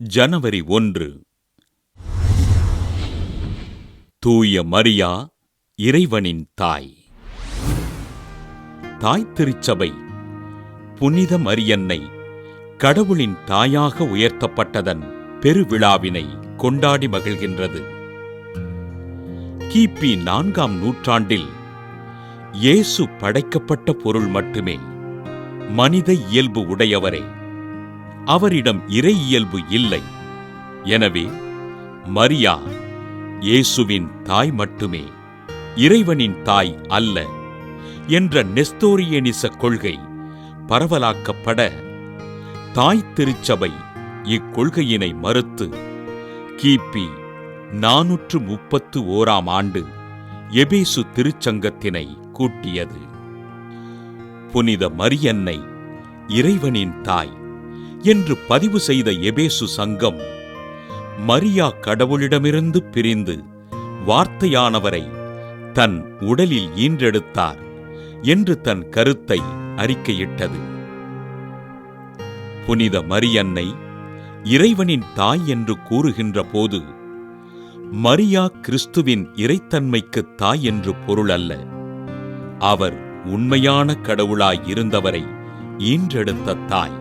ஜனவரி ஒன்று. தூய மரியா இறைவனின் தாய். தாய் திருச்சபை புனித மரியன்னை கடவுளின் தாயாக உயர்த்தப்பட்டதன் பெருவிழாவினை கொண்டாடி மகிழ்கின்றது. கிபி நான்காம் நூற்றாண்டில் இயேசு படைக்கப்பட்ட பொருள் மட்டுமே மனித இயல்பு உடையவரே. அவரிடம் இறை இயல்பு இல்லை. எனவே மரியா இயேசுவின் தாய் மட்டுமே இறைவனின் தாய் அல்ல என்ற நெஸ்தோரியனிச கொள்கை பரவலாக்கப்பட தாய் திருச்சபை இக்கொள்கையினை மறுத்து கிபி நாநூற்று முப்பத்து ஓராம் ஆண்டு எபேசு திருச்சங்கத்தினை கூட்டியது. புனித மரியன்னை இறைவனின் தாய் என்று பதிவு செய்த எபேசு சங்கம் மரியா கடவுளிடமிருந்து பிரிந்து வார்த்தையானவரை தன் உடலில் ஈன்றெடுத்தார் என்று தன் கருத்தை அறிக்கையிட்டது. புனித மரியன்னை இறைவனின் தாய் என்று கூறுகின்ற போது மரியா கிறிஸ்துவின் இறைத்தன்மைக்கு தாய் என்று பொருள் அல்ல. அவர் உண்மையான கடவுளாய் இருந்தவரை ஈன்றெடுத்த தாய்.